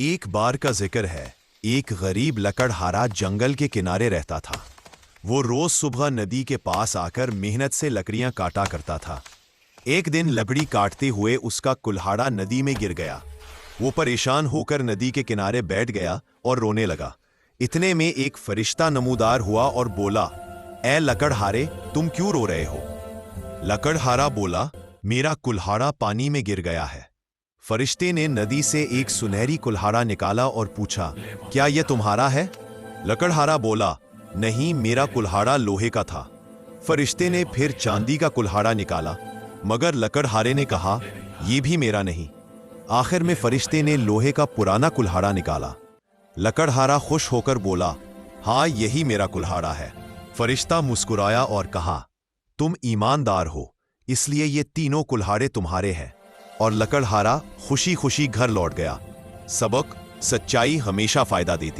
एक बार का ज़िक्र है। एक गरीब लकड़हारा जंगल के किनारे रहता था। वो रोज सुबह नदी के पास आकर मेहनत से लकड़ियाँ काटा करता था। एक दिन लकड़ी काटते हुए उसका कुल्हाड़ा नदी में गिर गया। वो परेशान होकर नदी के किनारे बैठ गया और रोने लगा। इतने में एक फरिश्ता नमूदार हुआ और बोला, ए लकड़हारे, तुम क्यों रो रहे हो? लकड़हारा बोला, मेरा कुल्हाड़ा पानी में गिर गया है। फरिश्ते ने नदी से एक सुनहरी कुल्हाड़ा निकाला और पूछा, क्या यह तुम्हारा है? लकड़हारा बोला, नहीं, मेरा कुल्हाड़ा लोहे का था। फरिश्ते ने फिर चांदी का कुल्हाड़ा निकाला, मगर लकड़हारे ने कहा यह भी मेरा नहीं। आखिर में फरिश्ते ने लोहे का पुराना कुल्हाड़ा निकाला। लकड़हारा खुश होकर बोला हाँ यही मेरा कुल्हाड़ा है। फरिश्ता मुस्कुराया और कहा, तुम ईमानदार हो, इसलिए ये तीनों कुल्हाड़े तुम्हारे हैं। और लकड़हारा खुशी खुशी घर लौट गया। सबक सच्चाई हमेशा फ़ायदा देती।